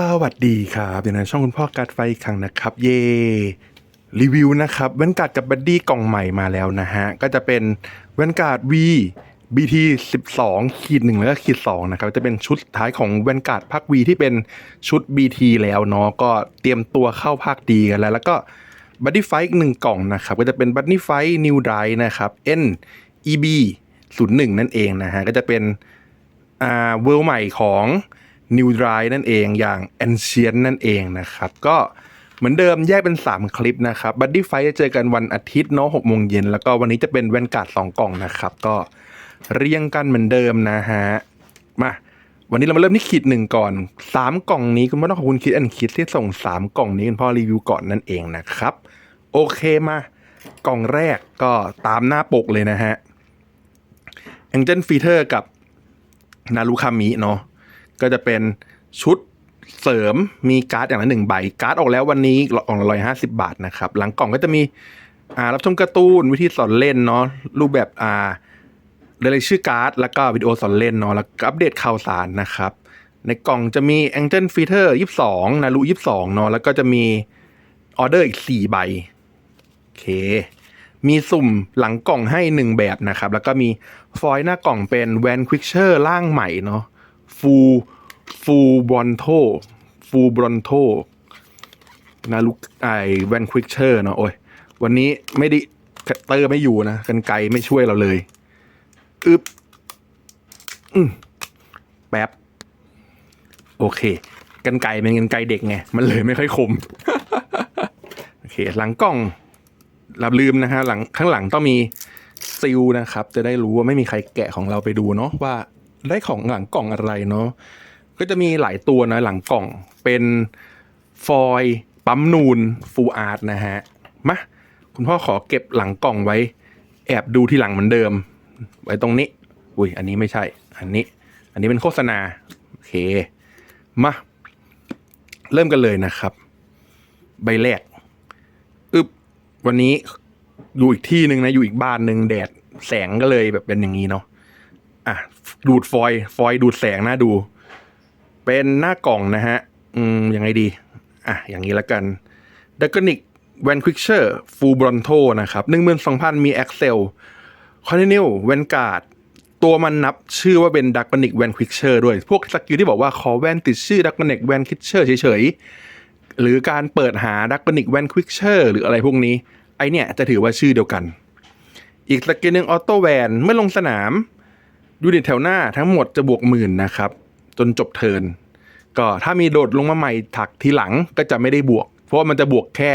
สวัสดีครับอยู่ในช่องคุณพ่อการดไฟครั้งนะครับ เย่รีวิวนะครับแว่นการ์ดกับบัดดี้กล่องใหม่มาแล้วนะฮะ ก็จะเป็นแว่นการ์ด V BT 12ขีดหนึ่งแล้วก็ขีดสองนะครับจะเป็นชุดท้ายของแว่นการ์ดภาค V ที่เป็นชุด BT แล้วเนาะก็เตรียมตัวเข้าภาคดีกันแล้ว แล้วก็บัดดี้ไฟอีกหนึ่งกล่องนะครับ ก็จะเป็นบัดดี้ไฟ New Drive นะครับ N EB 01นั่นเองนะฮะ ก็จะเป็นอ่าเวลใหม่ของ New Drive นั่นเองอย่าง Ancient นั่นเองนะครับ ก็เหมือนเดิมแยกเป็น 3 คลิปนะครับบัดดี้ไฟจะเจอกันวันอาทิตย์เนาะหกโมงเย็นแล้วก็วันนี้จะเป็นแวนการ์ดสองกล่องนะครับ ก็เรียงกันเหมือนเดิมนะฮะ มาวันนี้เรามาเริ่มที่ขีดหนึ่งก่อน 3 กล่องนี้คุณพ่อต้องขอบคุณคิดอันคิดที่ส่ง 3 กล่องนี้คุณพ่อรีวิวก่อนนั่นเองนะครับ โอเคมากล่องแรกก็ตามหน้าปกเลยนะฮะ Angel Feeder กับนารุคามิเนาะ ก็จะเป็นชุดเสริมมีการ์ดอย่างละหนึ่งใบ การ์ดออกแล้ววันนี้กล่องละร้อยห้าสิบาทนะครับ หลังกล่องก็จะมีอ่ารับชมการ์ตูนวิธีสอนเล่นเนาะรูปแบบอ่าเรยกชื่อการ์ด แล้วก็วิดีโอสอนเล่นเนาะแล้วก็อัปเดตข่าวสารนะครับ ในกล่องจะมี Angel Feeder 22 นารุ22เนาะแล้วก็จะมีออเดอร์อีก 4 ใบ โอเค มีสุ่มหลังกล่องให้หนึ่งแบบนะครับ แล้วก็มีฟอยล์หน้ากล่องเป็นแวนควิกเชอร์ร่างใหม่เนาะ ฟูฟูบอลโทฟูบอลโทนาลุกไอแวนควิกเชอร์เนาะโอ้ยวันนี้ไม่ได้เตอร์ไม่อยู่นะกันไกลไม่ช่วยเราเลยอึบอืมแป๊บ โอเค กันไกลเป็นกันไกลเด็กไง มันเลยไม่ค่อยคม โอเค หลังกล่องรับลืมนะฮะหลังข้างหลังต้องมีซิลนะครับ จะได้รู้ว่าไม่มีใครแกะของเราไปดูเนาะว่า ได้ของหลังกล่องอะไรเนาะก็จะมีหลายตัวนะหลังกล่องเป็นฟอยล์ปั๊มนูนฟูอาร์ตนะฮะมาคุณพ่อขอเก็บหลังกล่องไว้ แอบดูที่หลังเหมือนเดิม ไว้ตรงนี้ อุ้ยอันนี้ไม่ใช่ อันนี้ อันนี้เป็นโฆษณา โอเค มา เริ่มกันเลยนะครับ ใบแรกอึบวันนี้อยู่อีกที่หนึ่งนะ อยู่อีกบ้านหนึ่งแดดแสงก็เลยแบบเป็นอย่างนี้เนาะ อะดูดฟอยล์ฟอยล์ดูดแสงน่าดู เป็นหน้ากล่องนะฮะ อืมยังไงดี อะ อย่างนี้แล้วกันดักกนิกแวนควิกเชอร์ฟูบรอนโทนะครับหนึ่งมื่นสองพันมี Excel คอนเนียแวนการ์ดตัวมันนับชื่อว่าเป็นดักกนิกแวนควิกเชอร์ด้วย พวกสกิลที่บอกว่าขอแวนติดชื่อดักกนิกแวนควิกเชอร์เฉยๆ หรือการเปิดหาดักกนิกแวนควิกเชอร์หรืออะไรพวกนี้ ไอเนี่ยจะถือว่าชื่อเดียวกัน อีกสกิลหนึ่งออโต้แวนเมื่อลงสนาม ยูนิตแถวหน้าทั้งหมดจะบวกหมื่นนะครับ จนจบเทินก็ถ้ามีโดดลงมาใหม่ถักทีหลังก็จะไม่ได้บวก เพราะว่ามันจะบวกแค่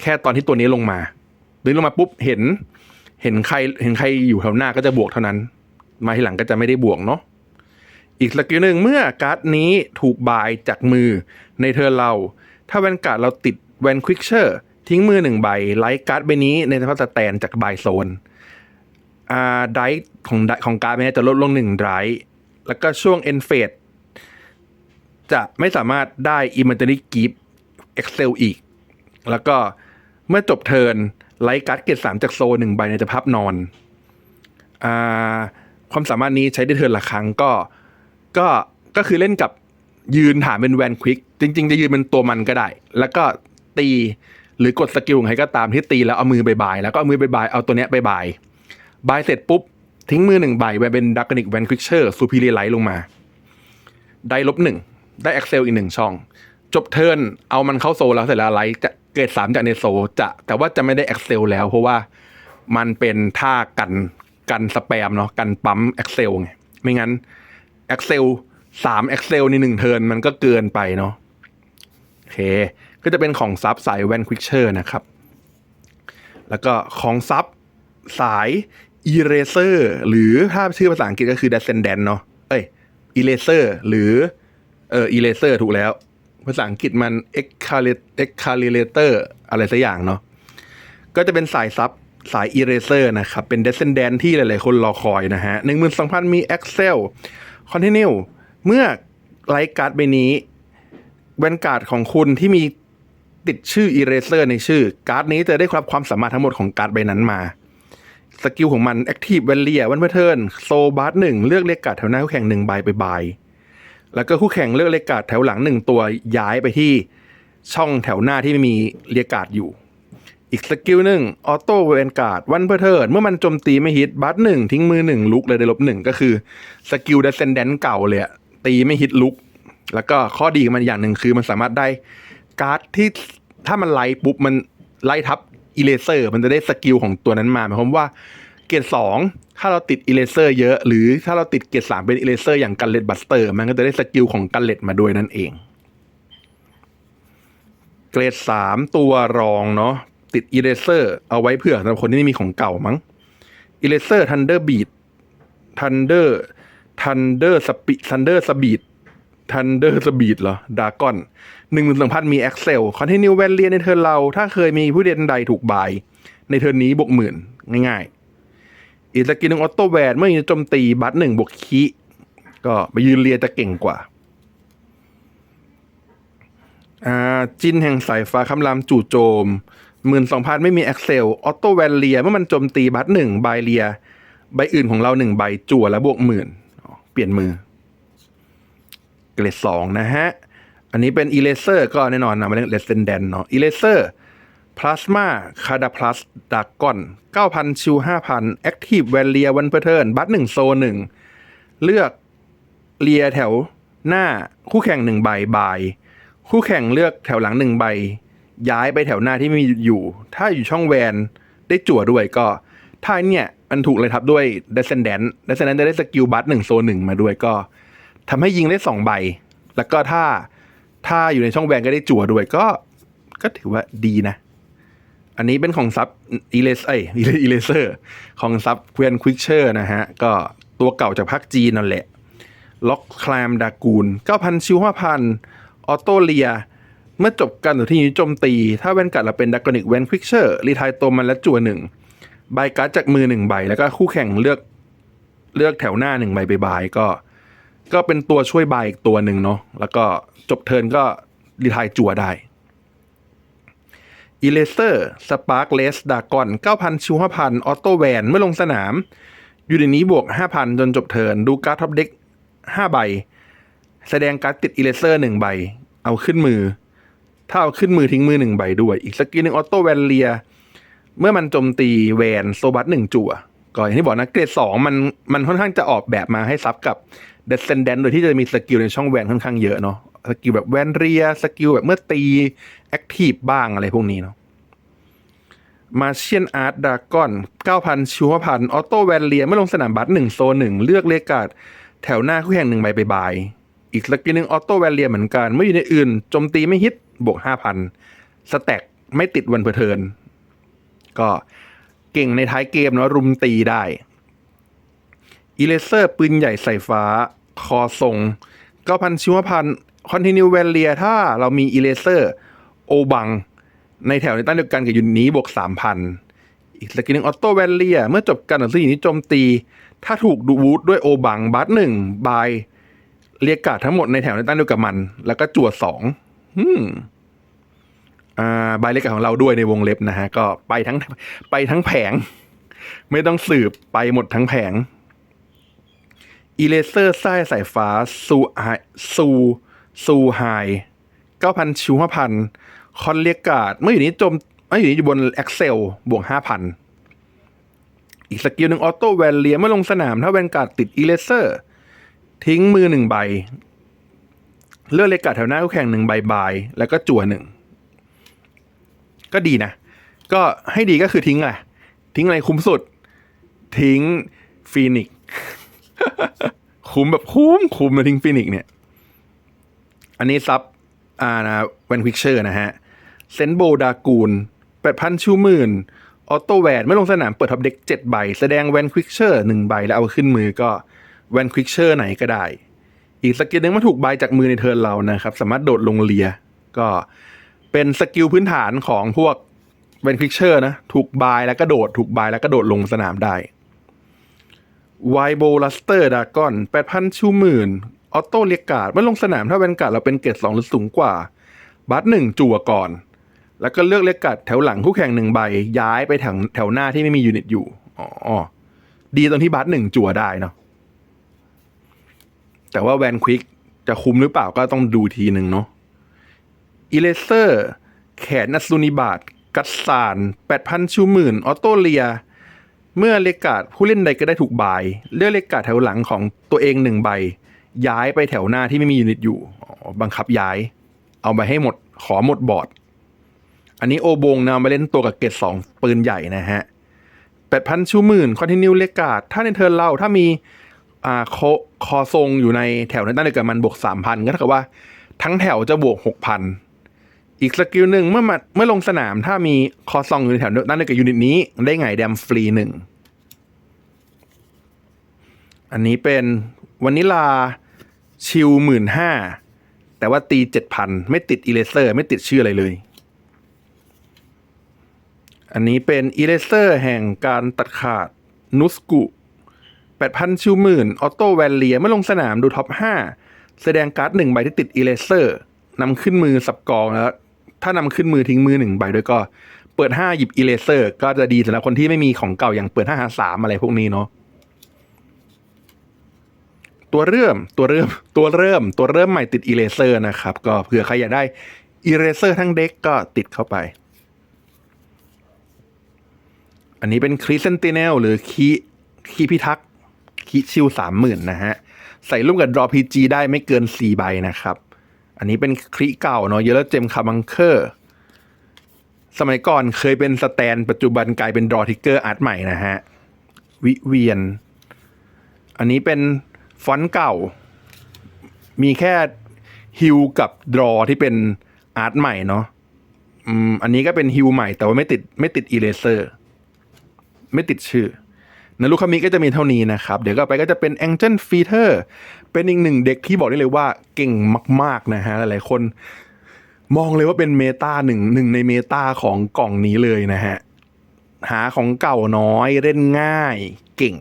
แค่ตอนที่ตัวนี้ลงมาดึงลงมาปุ๊บเห็น เห็นใครเห็นใครอยู่แถวหน้าก็จะบวกเท่านั้น มาทีหลังก็จะไม่ได้บวกเนาะอีกสกิลหนึ่งเมื่อการ์ดนี้ถูกบายจากมือในเธอเรา ถ้าแวนการ์ดเราติดแวนควิกเชอร์ทิ้งมือหนึ่งใบไลท์การ์ดใบนี้ในสภาพสแตนจากบายโซน อ่าไดของของการ์ดใบนี้จะลดลงหนึ่งไดแล้วก็ช่วงเอนเฟดจะไม่สามารถได้อิมเมอร์นีกิฟเอ็กเซลอีก แล้วก็เมื่อจบเทิร์นไลท์การ์ดเกตสามจากโซนหนึ่งใบในสภาพนอนอ่าความสามารถนี้ใช้ได้เทิร์นละครั้งก็ก็ก็คือเล่นกับยืนถามเป็นแวนควิกจริง ๆ จะยืนเป็นตัวมันก็ได้ แล้วก็ตีหรือกดสกิลของใครก็ตามที่ตีแล้วเอามือไปบายแล้วก็เอามือไปบายเอาตัวเนี้ยไปบาย บายเสร็จปุ๊บ ทิ้งมือหนึ่งใบไปเป็นดักนิกแวนควิกเชอร์ซูพีเรียไลท์ลงมา ได้ลบหนึ่งได้เอ็กเซลอีกหนึ่งช่อง จบเทิร์นเอามันเข้าโซแล้วเสร็จแล้วไลท์จะเกรดสามจากในโซจะแต่ว่าจะไม่ได้เอ็กเซลแล้ว เพราะว่ามันเป็นท่ากันกันสแปมเนาะกันปั๊มเอ็กเซลไงไม่งั้น Excel สาม Excel ในหนึ่งเทิร์นมันก็เกินไปเนาะโอเค ก็จะเป็นของซับสายแวนควิกเชอร์นะครับ แล้วก็ของซับสาย Eraser หรือถ้าชื่อภาษาอังกฤษก็คือ Descendant เนาะเอ้ย Eraser หรือเออ Eraser ถูกแล้ว ภาษาอังกฤษมัน Excalibur อะไรสักอย่างเนาะก็จะเป็นสายซับสาย Eraser นะครับ เป็น Descendant ที่หลาย ๆ คนรอคอยนะฮะ12,000มี Excel Continue เมื่อไลท์การ์ดใบนี้แวนการ์ดของคุณที่มีติดชื่อ Eraser ในชื่อ การ์ดนี้จะได้รับความสามารถทั้งหมดของการ์ดใบนั้นมา สกิลของมัน Active v a l i a วันเพื่อเทิร์นโซบาร์หนึ่งเลือกเลกาดแถวหน้าคู่แข่งหนึ่งใบไปบาย แล้วก็คู่แข่งเลือกเรียกกาดแถวหลังหนึ่งตัวย้ายไปที่ช่องแถวหน้าที่ไม่มีเรียกกาดอยู่ อีกสกิลหนึ่งออโต้เวนการ์ดวันเพอร์เทิร์นเมื่อมันโจมตีไม่ฮิตบัตหนึ่งทิ้งมือหนึ่งลุกเลยได้ลบหนึ่งก็คือสกิลเดซเซนแดนเก่าเลยตีไม่ฮิตลุก แล้วก็ข้อดีของมันอย่างหนึ่งคือมันสามารถได้การ์ดที่ถ้ามันไล่ปุ๊บมันไล่ทับ อิเลเซอร์มันจะได้สกิลของตัวนั้นมาหมายความว่าเกรดสองถ้าเราติดอิเลเซอร์เยอะ หรือถ้าเราติดเกรดสามเป็นอิเลเซอร์อย่างกันเลตบัสเตอร์มันก็จะได้สกิลของกันเลตมาด้วยนั่นเอง เกรดสามตัวรองเนาะติดอิเลเซอร์เอาไว้เผื่อสำหรับคนที่ไม่มีของเก่ามั้งอิเลเซอร์ทันเดอร์บีดทันเดอร์ทันเดอร์สปีทันเดอร์สบีดทันเดอร์สบีดเหรอดากอน หนึ่งหมื่นสองพันมีแอคเซลคอนเทนิวแวนเลียในเทิร์นเรา ถ้าเคยมีผู้เล่นใดถูกบาย ในเทิร์นนี้บวกหมื่นง่ายๆ อีกสกิลหนึ่งออโต้แวนเมื่อจะโจมตีบัตหนึ่งบวกคีก็ไปยืนเลียจะเก่งกว่าอ่าจินแห่งสายฟ้าคำรามจู่โจมหมื่นสองพันไม่มีแอคเซลออโต้แวนเลียเมื่อมันโจมตีบัตหนึ่งใบเลียใบอื่นของเราหนึ่งใบจั่วแล้วบวกหมื่นเปลี่ยนมือ เกรดสองนะฮะ อันนี้เป็นอีเลเซอร์ก็แน่นอนนะมาเล่นเลสเซนแดนเนาะอีเลเซอร์พลาสมาคาดาพลัสดากอนเก้าพันชิวห้าพันแอคทีฟแวนเลียวันเพอร์เทิร์นบัตหนึ่งโซหนึ่งเลือกเลียแถวหน้าคู่แข่งหนึ่งใบบาย คู่แข่งเลือกแถวหลังหนึ่งใบ ย้ายไปแถวหน้าที่มีอยู่ ถ้าอยู่ช่องแวนได้จั่วด้วยก็ ถ้าเนี่ยมันถูกเลยทับด้วย Descendant Descendant จะได้สกิลบัตหนึ่งโซหนึ่งมาด้วยก็ทำให้ยิงได้สองใบ แล้วก็ถ้า ถ้าอยู่ในช่องแวนก็ได้จั่วด้วยก็ก็ถือว่าดีนะ อันนี้เป็นของซับอีเลสไออีเลเซอร์ของซับเวนควิกเชอร์นะฮะ ก็ตัวเก่าจากภาคจีนนั่นแหละ ล็อกคลามดากูล 9,000 ชิว5,000 ออโตเลีย เมื่อจบการต่อที่นี้โจมตี ถ้าแวนกัดเราเป็นดักกอนิกแวนควิกเชอร์รีทายตัวมันและจั่วหนึ่งใบการ์ดจากมือหนึ่งใบ แล้วก็คู่แข่งเลือกเลือกแถวหน้าหนึ่งใบไปบายก็ ก็เป็นตัวช่วยบายอีกตัวหนึ่งเนาะแล้วก็จบเทิร์นก็รีทายจั่วได้อีเลเซอร์สปาร์คเลสดากอน9,000ชิว5,000ออโต้แวนเมื่อลงสนาม อยู่ในนี้บวก 5,000 จนจบเทิร์นดูการ์ดท็อปเด็ก5ใบ แสดงการ์ดติดอีเลเซอร์หนึ่งใบ เอาขึ้นมือ ถ้าเอาขึ้นมือทิ้งมือหนึ่งใบด้วย อีกสกิลหนึ่งออโต้แวนเลีย เมื่อมันโจมตีแวนโซบัตหนึ่งจั่วก็อย่างที่บอกนะ เกรดสองมันมันค่อนข้างจะออกแบบมาให้ซับกับ เดซเซนแดนโดยที่จะมีสกิลในช่องแวนค่อนข้างเยอะเนาะสกิลแบบแวนเรียสกิลแบบเมื่อตีแอคทีฟบ้างอะไรพวกนี้เนาะมาเชียนอาร์ตดากอน9,000ชิวพันออโต้แวนเลียเมื่อลงสนามบัตหนึ่งโซหนึ่งเลือกเลกาดแถวหน้าคู่แข่งหนึ่งใบไปบาย อีกสกิลหนึ่งออโต้แวนเลียเหมือนกันเมื่ออยู่ในอื่นโจมตีไม่ฮิตบวก5,000สแต็กไม่ติดวันเพอเทินก็เก่งในท้ายเกมเนาะรุมตีได้ อีเลเซอร์ปืนใหญ่ใส่ฟ้า คอทรง9,000ชิวพันคอนติเนียแวนเลียถ้าเรามีอีเลเซอร์โอบัง ในแถวในตั้งเดียวกันกับยูนิตนี้บวกสามพันอีกสกิลหนึ่งออโต้แวนเลียเมื่อจบการต่อสู้ยูนิตโจมตี ถ้าถูกดูวูดด้วยโอบังบัตหนึ่งบายเรียกกาดทั้งหมดในแถวในตั้งเดียวกับมัน แล้วก็จั่วสองอืมอ่าบายเรียกการ์ดของเราด้วยในวงเล็บนะฮะ ก็ไปทั้งไปทั้งแผง ไม่ต้องสืบไปหมดทั้งแผง อีเลเซอร์ไส้สายฟ้าซูไฮซูซูไฮเก้าพันชิวห้าพันคอนเรียกการ์ดเมื่ออยู่นี้จมเมื่ออยู่นี้อยู่บน Excel บวกห้าพันอีกสกิลหนึ่งออโต้แวนเลียเมื่อลงสนาม ถ้าแวนการ์ดติดอีเลเซอร์ ทิ้งมือหนึ่งใบ เลือกเลกการ์ดแถวหน้าคู่แข่งหนึ่งใบบาย แล้วก็จั่วหนึ่ง ก็ดีนะ ก็ให้ดีก็คือทิ้งอะไรทิ้งอะไรคุ้มสุด ทิ้งฟีนิกซ์ คุ้มแบบคุ้มคุ้มเลยทิ้งฟีนิกเนี่ย อันนี้ซับอ่านะแวนควิกเชอร์นะฮะ เซนโบดากูลแปดพันชูหมื่นออโตแวนเมื่อลงสนามเปิดท็อปเด็กเจ็ดใบ แสดงแวนควิกเชอร์หนึ่งใบแล้วเอาขึ้นมือก็แวนควิกเชอร์ไหนก็ได้ อีกสกิลหนึ่งมาถูกใบจากมือในเทิร์นเรานะครับ สามารถโดดลงเลีย ก็เป็นสกิลพื้นฐานของพวกแวนควิกเชอร์นะ ถูกบายแล้วก็โดด ถูกบายแล้วก็โดดลงสนามได้ ไวโบลัสเตอร์ดากอนแปดพันชูหมื่นออโต้เรียกการ์ดเมื่อลงสนามถ้าแวนการ์ดเราเป็นเกรดสองหรือสูงกว่า บัตหนึ่งจั่วก่อน แล้วก็เลือกเรียกการ์ดแถวหลังคู่แข่งหนึ่งใบ ย้ายไปแถวแถวหน้าที่ไม่มียูนิตอยู่ อ๋อ ดีตรงที่บัตหนึ่งจั่วได้เนาะแต่ว่าแวนควิกจะคุมหรือเปล่าก็ต้องดูทีหนึ่งเนาะอิเลเซอร์ แขนอัศนิบาตกัดสานแปดพันชูหมื่นออโตเลีย เมื่อเลกาดผู้เล่นใดก็ได้ถูกบาย เลือกเลกาดแถวหลังของตัวเองหนึ่งใบ ย้ายไปแถวหน้าที่ไม่มียูนิตอยู่บังคับย้าย เอาไปให้หมดขอหมดบอร์ด อันนี้โอบงนำมาเล่นตัวกับเกตสองปืนใหญ่นะฮะแปดพันชูหมื่นคอนติเนียเลกาดถ้าในเทิร์นเราถ้ามีอ่าคอคอทรงอยู่ในแถวนั้นตั้งแต่เกิดมันบวกสามพันก็เท่ากับว่า ทั้งแถวจะบวกหกพัน อีกสกิลหนึ่งเมื่อมาเมื่อลงสนามถ้ามีคอซองอยู่ในแถวนั้นในกับยูนิตนี้ ได้ไงแดมฟรีหนึ่ง อันนี้เป็นวานิลาชิลหมื่นห้าแต่ว่าตีเจ็ดพันไม่ติดอีเลเซอร์ ไม่ติดชื่ออะไรเลย อันนี้เป็นอีเลเซอร์แห่งการตัดขาดนุสกุ8,000ชิวหมื่นออโต้แวนเลียเมื่อลงสนามดูท็อป5แสดงการ์ดหนึ่งใบที่ติดอีเลเซอร์นำขึ้นมือสับกองแล้ว ถ้านำขึ้นมือทิ้งมือหนึ่งใบด้วยก็เปิด5หยิบอีเลเซอร์ก็จะดีสำหรับคนที่ไม่มีของเก่าอย่างเปิด5หา3อะไรพวกนี้เนาะตัวเริ่มตัวเริ่มตัวเริ่มตัวเริ่มใหม่ติดอีเลเซอร์นะครับ ก็เผื่อใครอยากได้อีเลเซอร์ทั้งเด็กก็ติดเข้าไป อันนี้เป็นครีเซนติเนลหรือคีคีพิทักษ์คีชิวสามหมื่นนะฮะ ใส่ร่วมกับดรอพีจีได้ไม่เกินสี่ใบนะครับ อันนี้เป็นครีเก่าเนาะเยอะเจมคาบังเคอร์สมัยก่อนเคยเป็นสแตน ปัจจุบันกลายเป็นดรอทิกเกอร์อาร์ตใหม่นะฮะ วิเวียน อันนี้เป็นฟอนต์เก่า มีแค่ฮิวกับดรอที่เป็นอาร์ตใหม่เนาะอืมอันนี้ก็เป็นฮิวใหม่แต่ว่าไม่ติดไม่ติดอีเลเซอร์ ไม่ติดชื่อ นะลูกคามิก็จะมีเท่านี้นะครับ เดี๋ยวก็ไปก็จะเป็น Angel Feeder เป็นอีกหนึ่งเด็กที่บอกได้เลยว่าเก่งมาก ๆ นะฮะ หลายๆคนมองเลยว่าเป็นเมตาหนึ่งหนึ่งในเมตาของกล่องนี้เลยนะฮะ หาของเก่าน้อยเล่นง่ายเก่ง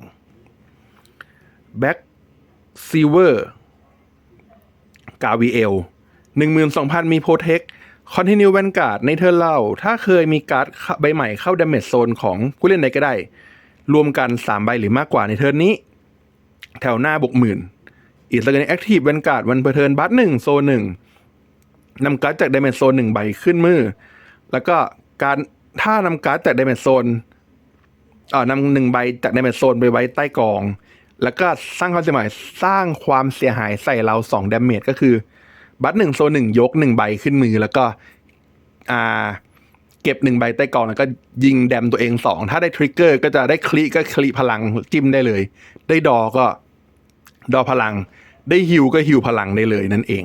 Back Silver กาวีเอลหนึ่งหมื่นสองพันมีโปรเทคคอนติเนียแวนการ์ดในเธอเล่า ถ้าเคยมีการ์ดใบใหม่เข้าดาเมจโซนของผู้เล่นใดก็ได้ รวมกัน 3 ใบหรือมากกว่าในเทิร์นนี้ แถวหน้าบวกหมื่นอีกสักนิดแอคทีฟแวนการ์ดวันเพอร์เทิร์นบัตหนึ่งโซนหนึ่งนำการ์ดจากดเมจโซนหนึ่งใบขึ้นมือ แล้วก็การถ้านำการ์ดจากดเมจโซนเอ่อนำหนึ่งใบจากดเมจโซนไปไว้ใต้กอง แล้วก็สร้างความเสียหายสร้างความเสียหายใส่เราสองดาเมจก็คือ บัตหนึ่งโซนหนึ่งยกหนึ่งใบขึ้นมือแล้วก็อ่า เก็บหนึ่งใบใต้กองแล้วก็ยิงแดมตัวเองสองถ้าได้ทริกเกอร์ก็จะได้คลิก็คลิพลังจิ้มได้เลย ได้ดอก็ดอพลัง ได้ฮิวก็ฮิวพลังได้เลยนั่นเอง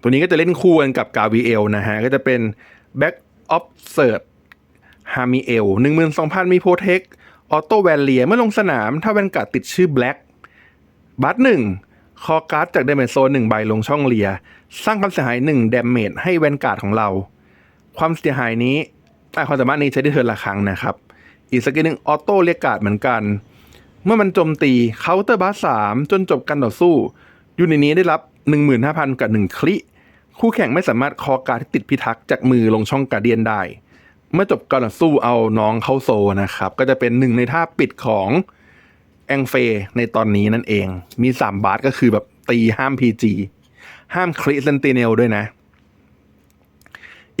ตัวนี้ก็จะเล่นคู่กันกับกาวีเอลนะฮะ ก็จะเป็น Back of s e r t ฮามิเอลหนึ่งหมื่นสองพันมีโปรเทคออโต้แวนเลียเมื่อลงสนาม ถ้าแวนการ์ดติดชื่อ Black บัตหนึ่ง คอการ์ดจากเดเมจโซนหนึ่งใบลงช่องเลีย สร้างความเสียหายหนึ่งเดเมจให้แวนการ์ดของเรา ความเสียหายนี้อะความสามารถนี้ใช้ได้เทิร์นละครั้งนะครับ อีกสกิลหนึ่งออโต้เรียกการ์ดเหมือนกัน เมื่อมันโจมตีเคาน์เตอร์บาสสามจนจบการต่อสู้ยูนิตนี้ได้รับ 15,000 กับ 1 คลิคู่แข่งไม่สามารถคอการ์ดที่ติดพิทักษ์จากมือลงช่องการเดียนได้ เมื่อจบการต่อสู้เอาน้องเข้าโซนะครับ ก็จะเป็นหนึ่งในท่าปิดของ แองเฟในตอนนี้นั่นเอง มี 3 บาทก็คือแบบตีห้าม PG ห้ามคลิสเซนติเนลด้วยนะ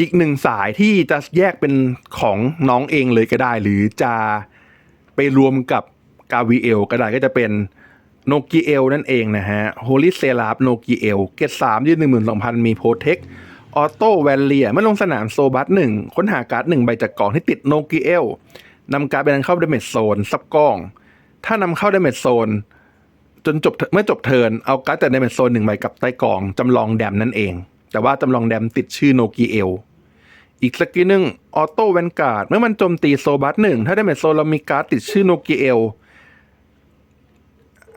อีกหนึ่งสายที่จะแยกเป็นของน้องเองเลยก็ได้ หรือจะไปรวมกับกาวีเอลก็ได้ก็จะเป็นโนกิเอลนั่นเองนะฮะโฮลิเซลาบโนกิเอลเกตสามยืดหนึ่งหมื่นสองพันมีโปรเทคออโต้แวนเลียเมื่อลงสนามโซบัสหนึ่งค้นหาการ์ดหนึ่งใบจากกล่องที่ติดโนกิเอลนำการ์ดไปนั้นเข้าดเมจโซนซับกล้อง ถ้านำเข้าดาเมจโซนจนจบเมื่อจบเทิร์นเอาการ์ดจากดาเมจโซนหนึ่งใบกับใต้กล่องจำลองแดมนั่นเอง แต่ว่าจำลองแดมติดชื่อโนกิเอลอีกสกิลหนึ่งออโต้แวนการ์ดเมื่อมันโจมตีโซบัสหนึ่งถ้าได้เมจโซนเรามีการ์ดติดชื่อโนกิเอล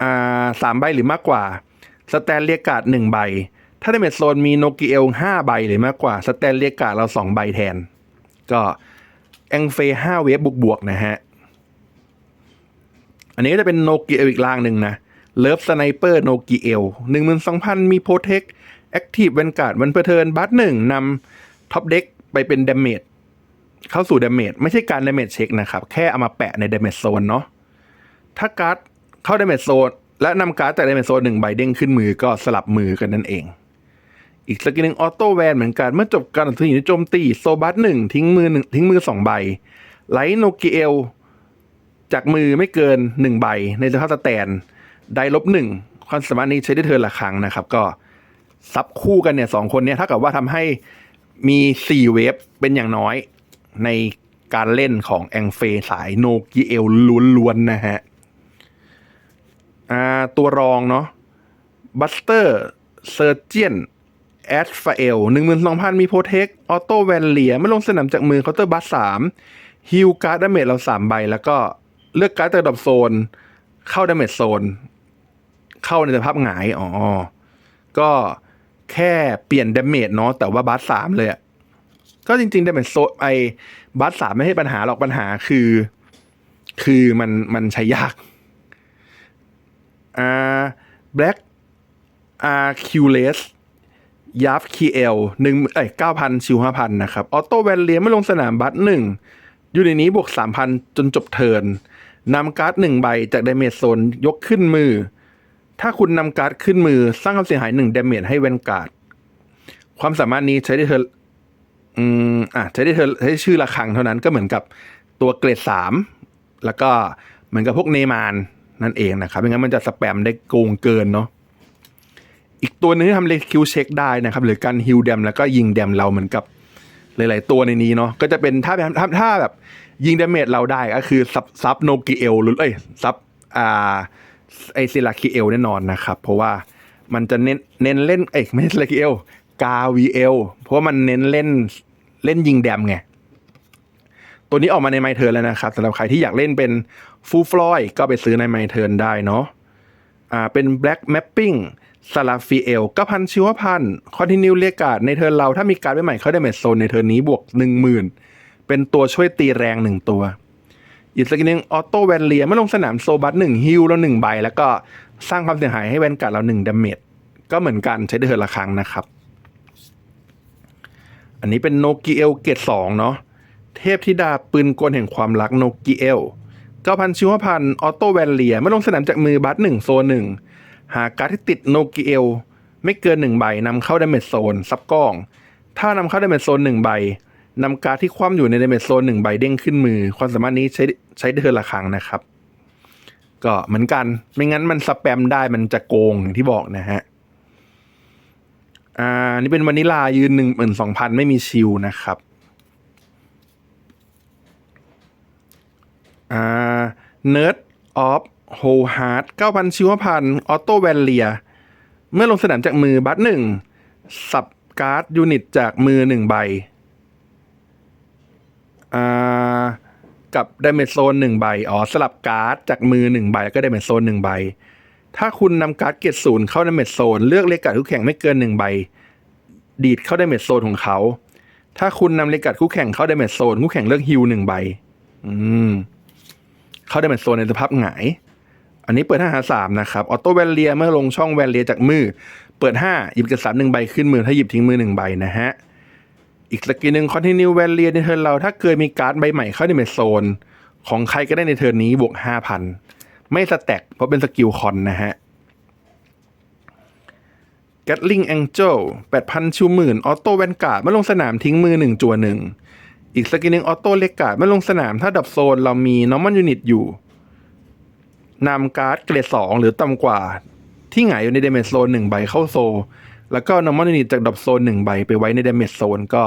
อ่าสามใบหรือมากกว่าสแตนเรียการ์ดหนึ่งใบ ถ้าได้เมจโซนมีโนกิเอลห้าใบหรือมากกว่าสแตนเรียกการ์ดเราสองใบแทน ก็แองเฟห้าเวฟบวกๆนะฮะ อันนี้ก็จะเป็นโนกิเอลอีกล่างหนึ่งนะเลิฟสไนเปอร์โนกิเอลหนึ่งหมื่นสองพันมีโปรเทคแอคทีฟแวนการ์ดวันเพอร์เทินบัตหนึ่งนำท็อปเด็กไปเป็นดาเมจเข้าสู่ดาเมจไม่ใช่การดาเมจเช็คนะครับ แค่เอามาแปะในดาเมจโซนเนาะถ้าการ์ดเข้าดาเมจโซนและนำการ์ดจากไดเมจโซนหนึ่งใบเด้งขึ้นมือก็สลับมือกันนั่นเอง อีกสกิลหนึ่งออโต้แวนเหมือนกันเมื่อจบการตัดสินโจมตีโซบัสหนึ่งทิ้งมือหนึ่งทิ้งมือสองใบไลท์โนกิเอล จากมือไม่เกินหนึ่งใบในสภาพสแตนได้ลบหนึ่งความสามารถนี้ใช้ได้เทิร์นละครั้งนะครับ ก็ซับคู่กันเนี่ยสองคนเนี่ยถ้ากับว่าทำให้มีสี่เวฟเป็นอย่างน้อยในการเล่นของแองเฟสายโนกิเอลล้วนๆนะฮะตัวรองเนาะบัสเตอร์เซอร์เจียนแอดฟาเอลหนึ่งหมื่นสองพันมีโปรเทคออโต้แวนเลียไม่ลงสนามจากมือเคาน์เตอร์บัสสามฮิลการ์ดดาเมจเราสามใบแล้วก็ เลือกการ์ดจากดับโซน เข้าดาเมจโซน เข้าในสภาพหงาย อ๋อ ก็แค่เปลี่ยนดาเมจเนาะแต่ว่าบัสสามเลยอะก็จริงๆดาเมจโซนไอ้บัสสามไม่ใช่ปัญหาหรอกปัญหาคือ คือมันมันใช้ยากอ่า Black อาร์คิวเลสยับคีเอลหนึ่งเอ้ยเก้าพันชิวห้าพันนะครับ ออโต้แวนเลียไม่ลงสนามบัตหนึ่งอยู่ในนี้บวกสามพันจนจบเทิร์น นำการ์ดหนึ่งใบจากเดเมจโซนยกขึ้นมือ ถ้าคุณนำการ์ดขึ้นมือสร้างความเสียหายหนึ่งเดเมจให้แวนการ์ด ความสามารถนี้ใช้ได้เธออืมอะใช้ได้เธอใช้ชื่อละครังเท่านั้นก็เหมือนกับตัวเกรดสามแล้วก็เหมือนกับพวกเนมานนั่นเองนะครับไม่งั้นมันจะสแปมได้โกงเกินเนาะอีกตัวหนึงที่ทำเลคิวเช็คได้นะครับ หรือการฮิลแดมแล้วก็ยิงแดมเราเหมือนกับหลาย ๆ ตัวในนี้เนาะก็จะเป็นถ้าถ้าถ้าแบบ ยิงดาเมจเราได้ก็คือซับซับโนกิเอลหรือเอ้ยซับอ่าไอซิลาคิเอลแน่นอนนะครับ เพราะว่ามันจะเน้นเน้นเล่นเอ้ยไม่ใช่ซิลาคิเอลกาวีเอลเพราะว่ามันเน้นเล่นเล่นยิงแดมไงตัวนี้ออกมาในไมเทิร์นแล้วนะครับสำหรับใครที่อยากเล่นเป็นฟูฟลอยก็ไปซื้อในไมเทิร์นได้เนาะอ่าเป็น Black Mapping ซาลาฟีเอลก็พันชิวพันคอนติเนียเรียกการ์ดในเทิร์นเราถ้ามีการ์ดใหม่เขาได้เมจโซนในเทิร์นนี้บวกหนึ่งหมื่น เป็นตัวช่วยตีแรงหนึ่งตัว อีกสักนึงออโต้แวนเลียเมื่อลงสนามโซบัสหนึ่งฮิลแล้วหนึ่งใบ แล้วก็สร้างความเสียหายให้แวนการ์ดเราหนึ่งดาเมจก็เหมือนกันใช้ได้เทิร์นละครั้งนะครับ อันนี้เป็นโนกิเอลเกตสองเนาะเทพธิดาปืนกลแห่งความรักโนกิเอลเก้าพันชิวพันออโต้แวนเลียเมื่อลงสนามจากมือบัสหนึ่งโซนหนึ่งหากการ์ดที่ติดโนกิเอลไม่เกินหนึ่งใบนำเข้าดาเมจโซนซับกล้อง ถ้านำเข้าดาเมจโซนหนึ่งใบ นำการ์ดที่คว่ำอยู่ในดเมจโซนหนึ่งใบเด้งขึ้นมือ ความสามารถนี้ใช้ใช้เทิร์นละครั้งนะครับ ก็เหมือนกัน ไม่งั้นมันสแปมได้มันจะโกงอย่างที่บอกนะฮะ อ่า นี่เป็นวานิลายืนหนึ่งหมื่นสองพันไม่มีชิลนะครับ อ่า Nerd of Whole Heart 9,000ชิวพันออโต้แวนเลีย เมื่อลงสนามจากมือบัตหนึ่งสับการ์ดยูนิตจากมือหนึ่งใบ อ่ากับไดเมจโซนหนึ่งใบ อ๋อ สลับการ์ดจากมือหนึ่งใบแล้วก็ไดเมจโซนหนึ่งใบ ถ้าคุณนำการ์ดเกตศูนย์เข้าไดเมจโซน เลือกเลการ์ดคู่แข่งไม่เกินหนึ่งใบ ดีดเข้าไดเมจโซนของเขา ถ้าคุณนำเลการ์ดคู่แข่งเข้าไดเมจโซนคู่แข่งเลือกฮิลหนึ่งใบ อืม เข้าไดเป็นโซนในสภาพหงาย อันนี้เปิด5หา3นะครับ ออโต้แวนเลียเมื่อลงช่องแวนเลียจากมือ เปิด5หยิบเกระสามหนึ่งใบขึ้นมือ ถ้าหยิบทิ้งมือหนึ่งใบนะฮะ อีกสกิลหนึ่งคอนติเนียแวนเลียในเทิร์นเรา ถ้าเกิดมีการ์ดใบใหม่เข้าในเมโซน ของใครก็ได้ในเทิร์นนี้บวก5,000ไม่สแต็กเพราะเป็นสกิลคอนนะฮะแกตลิงแองเจิล8,000ชิวหมื่นออโต้แวนการ์ดเมื่อลงสนามทิ้งมือหนึ่งจัวหนึ่งอีกสกิลหนึ่งออโต้เลกการ์ดเมื่อลงสนามถ้าดับโซนเรามีนอร์มอนยูนิตอยู่นำการ์ดเกรดสองหรือต่ำกว่า ที่หงายอยู่ในเดเมจโซนหนึ่งใบเข้าโซ แล้วก็นอร์มอนยูนิตจากดับโซนหนึ่งใบไปไว้ในเดเมจโซนก็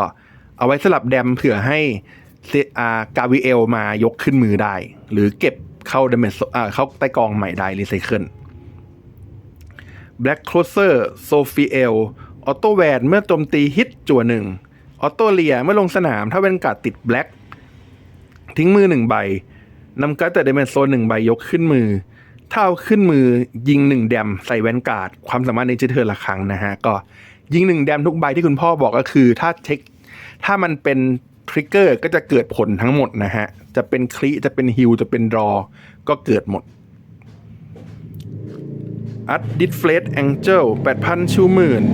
เอาไว้สลับแดมเผื่อให้เซอากาวิเอลมายกขึ้นมือได้ หรือเก็บเข้าเดเมจอ่าเข้าใต้กองใหม่ได้รีไซเคิล Black Closer s o p h i e l ออโต้แวนเมื่อโจมตีฮิตจั่วหนึ่งออโต้เลียเมื่อลงสนามถ้าเวนการ์ดติด Black ทิ้งมือหนึ่งใบนำการ์ดแต่เดเมจโซนหนึ่งใบยกขึ้นมือ ถ้าเอาขึ้นมือยิงหนึ่งแดมใส่แวนการ์ดความสามารถในเทิร์ละครั้งนะฮะ ก็ยิงหนึ่งแดมทุกใบที่คุณพ่อบอกก็คือ ถ้าเช็ค ถ้ามันเป็นทริกเกอร์ก็จะเกิดผลทั้งหมดนะฮะ จะเป็นคลิจะเป็นฮิลจะเป็นรอ ก็เกิดหมดอัดดิสเฟลตแองเจิล8,000ชูหมื่น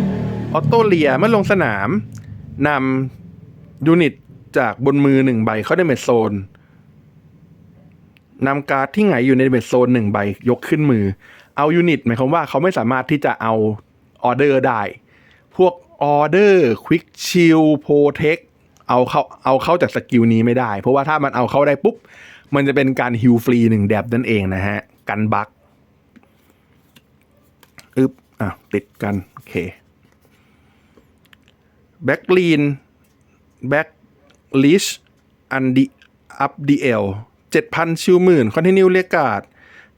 ออโตเลียเมื่อลงสนามนำยูนิตจากบนมือหนึ่งใบเข้าในเมจโซน นำการ์ดที่ไหงายอยู่ในเมจโซนหนึ่งใบยกขึ้นมือ เอายูนิตหมายความว่าเขาไม่สามารถที่จะเอาออเดอร์ได้ พวกออเดอร์ควิกชิลโปรเทคเอาเข้าเอาเข้าจากสกิลนี้ไม่ได้ เพราะว่าถ้ามันเอาเข้าได้ปุ๊บ มันจะเป็นการฮิลฟรีหนึ่งแดบนั่นเองนะฮะ กันบักอึบอะ ติดกัน โอเคแบ็กลีนแบ็กลิชอันดีอัพดีเอล เจ็ดพันชิวหมื่นคอนเทนิวเรียกาด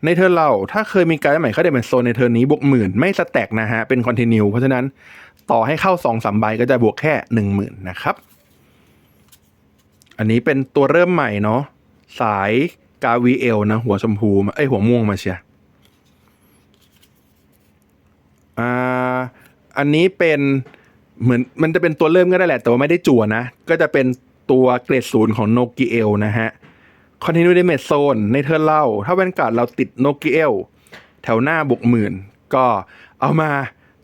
ในเทอร์เราถ้าเคยมีการดใหม่เข้าได้เป็นโซนในเทอร์นี้บวกหมื่นไม่สแต็กนะฮะ เป็นคอนเทนิวเพราะฉะนั้นต่อให้เข้าสองสามใบก็จะบวกแค่หนึ่งหมื่นนะครับ อันนี้เป็นตัวเริ่มใหม่เนาะสายกาวีเอลนะ หัวชมพูเอ้หัวม่วงมาเชียร์อ่าอันนี้เป็นเหมือนมันจะเป็นตัวเริ่มก็ได้แหละ แต่ว่าไม่ได้จั่วนะ ก็จะเป็นตัวเกรดศูนย์ของโนกิเอลนะฮะ Continue Damage Zone ในเทิร์นเล่า ถ้าแวนการ์ดเราติดโนกิเอลแถวหน้าบวกหมื่น ก็เอามา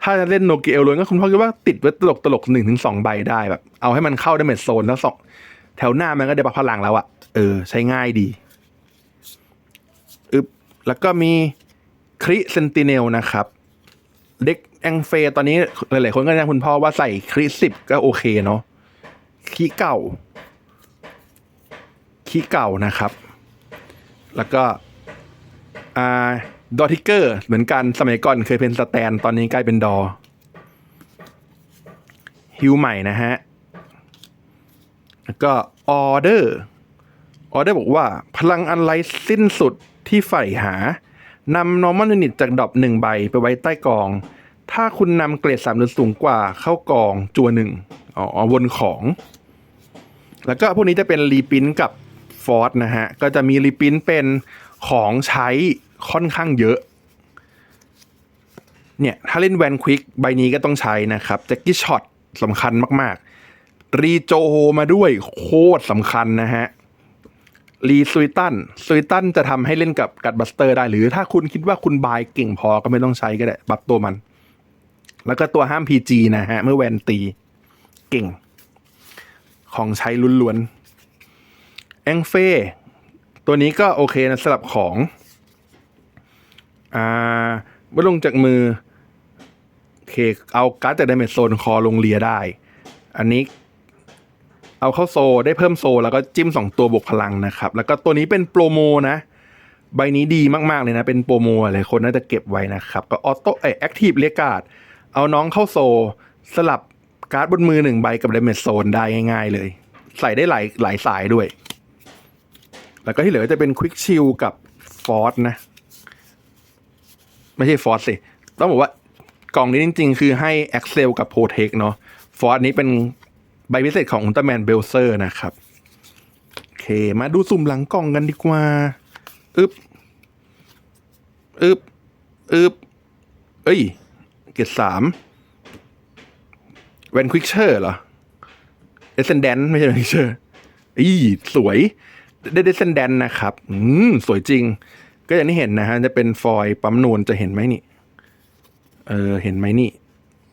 ถ้าจะเล่นโนกิเอลเลยก็คุณพ่อคิดว่าติดไว้ตลกตลกหนึ่งถึงสองใบได้แบบ เอาให้มันเข้าดเมจโซนแล้วสองแถวหน้ามันก็ได้บัฟพลังแล้วอะเออ ใช้ง่ายดีอึบแล้วก็มีคริเซนติเนลนะครับเด็กแองเฟตอนนี้หลายๆคนก็แนะนำคุณพ่อว่าใส่คริสิบก็โอเคเนาะคีเก่า คีเก่านะครับ แล้วก็อ่าดอทิกเกอร์เหมือนกันสมัยก่อนเคยเป็นสแตน ตอนนี้กลายเป็นดอฮิวใหม่นะฮะ แล้วก็ออเดอร์ออเดอร์บอกว่าพลังอันไร้สิ้นสุดที่ใฝ่หานำ normal unit จากดอปหนึ่งใบไปไว้ใต้กอง ถ้าคุณนำเกรดสามหรือสูงกว่าเข้ากองจัวหนึ่งอ๋อวนของ แล้วก็พวกนี้จะเป็นรีพินกับ ฟอร์สนะฮะ ก็จะมีรีพินเป็นของใช้ค่อนข้างเยอะ เนี่ยถ้าเล่นแวนควิกใบนี้ก็ต้องใช้นะครับแจ็คกี้ช็อตสำคัญมาก ๆ รีโจโฮมาด้วยโคตรสำคัญนะฮะรีซุยตันซุยตันจะทำให้เล่นกับกัดบัสเตอร์ได้หรือถ้าคุณคิดว่าคุณบายเก่งพอก็ไม่ต้องใช้ก็ได้บัฟตัวมัน แล้วก็ตัวห้าม PG นะฮะ เมื่อแวนตีเก่ง ของใช้ล้วนๆ แองเฟตัวนี้ก็โอเคนะสำหรับของอ่าเมื่อลงจากมือโอเคเอาการ์ดจากดเมจโซนคอลงเลียได้ อันนี้เอาเข้าโซได้เพิ่มโซ แล้วก็จิ้มสองตัวบวกพลังนะครับ แล้วก็ตัวนี้เป็นโปรโมนะ ใบนี้ดีมาก ๆ เลยนะ เป็นโปรโมหลายคนน่าจะเก็บไว้นะครับ ก็ออโต้เอแอคทีฟเรียกาดเอาน้องเข้าโซ สลับการ์ดบนมือหนึ่งใบกับดเมจโซนได้ง่าย ๆ เลย ใส่ได้หลายหลายสายด้วย แล้วก็ที่เหลือจะเป็นควิกชิลกับฟอร์สนะ ไม่ใช่ฟอร์สสิ ต้องบอกว่ากล่องนี้จริง ๆ คือให้ Excel กับ Protect เนาะฟอร์สนี้เป็นใบพิเศษของอุลตร้าแมนเบลเซอร์นะครับ โอเค มาดูสุ่มหลังกล่องกันดีกว่า อึบอึบอึบเอ้ย เกรสามแวนควิกเชอร์เหรอเดซเซนแดนไม่ใช่แวนควิกเชอร์อีสวย ได้เดเซนแดนนะครับอืมสวยจริง ก็อย่างที่เห็นนะฮะจะเป็นฟอยล์ปั๊มนูนจะเห็นไหมนี่ เออเห็นไหมนี่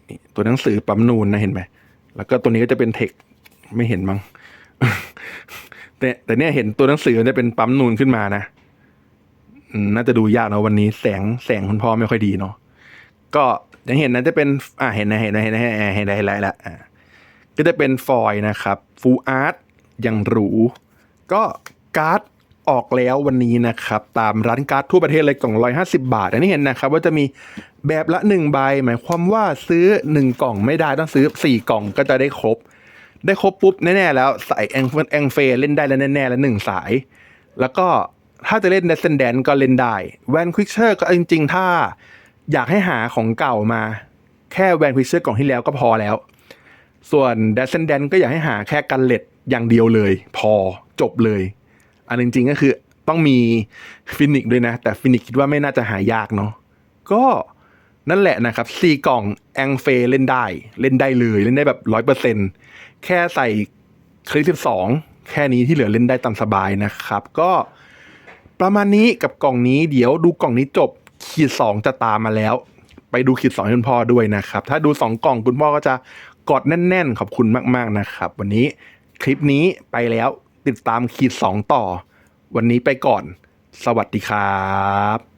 นี่ ตัวหนังสือปั๊มนูนนะเห็นไหมแล้วก็ตัวนี้ก็จะเป็นเทคไม่เห็นมั้งแต่แต่เนี่ยเห็นตัวหนังสือมันจะเป็นปั๊มนูนขึ้นมานะอืมน่าจะดูยากเนอะวันนี้แสงแสงคุณพ่อไม่ค่อยดีเนาะก็อย่างเห็นนะจะเป็น อ่าเห็นนะเห็นนะเห็นนะเห็นนะเห็นนะเห็นแล้ละอ่าก็จะเป็นฟอยล์นะครับฟูอาร์ตย่างหรู ก็ การ์ดออกแล้ววันนี้นะครับ ตามร้านการ์ดทั่วประเทศเลยกล่องร้อยห้าสิบาท อันนี้เห็นนะครับ ว่าจะมีแบบละหนึ่งใบหมายความว่าซื้อหนึ่งกล่องไม่ได้ต้องซื้อสี่กล่องก็จะได้ครบ ได้ครบปุ๊บแน่ๆแล้วใส่แองแองเฟเล่นได้แล้วแน่ๆแล้วหนึ่งสาย แล้วก็ถ้าจะเล่นเดซเซนแดนก็เล่นได้แวนควิกเชอร์ก็จริง ๆ ถ้าอยากให้หาของเก่ามา แค่แวนควิกเชอร์กล่องที่แล้วก็พอแล้ว ส่วนเดซเซนแดนก็อยากให้หาแค่กันเล็ดอย่างเดียวเลย พอจบเลย อันจริงๆก็คือต้องมีฟินิกด้วยนะ แต่ฟินิกคิดว่าไม่น่าจะหายากเนาะก็นั่นแหละนะครับสี่กล่องแองเฟเล่นได้ เล่นได้เลยเล่นได้แบบร้อยเปอร์เซ็นแค่ใส่คลิปสิบสองแค่นี้ที่เหลือเล่นได้ตามสบายนะครับ ก็ประมาณนี้กับกล่องนี้เดี๋ยวดูกล่องนี้จบขีดสองจะตามมาแล้ว ไปดูขีดสองคุณพ่อด้วยนะครับ ถ้าดูสองกล่องคุณพ่อก็จะกดแน่น ๆ ขอบคุณมาก ๆนะครับ วันนี้คลิปนี้ไปแล้ว ติดตามขีดสองต่อ วันนี้ไปก่อน สวัสดีครับ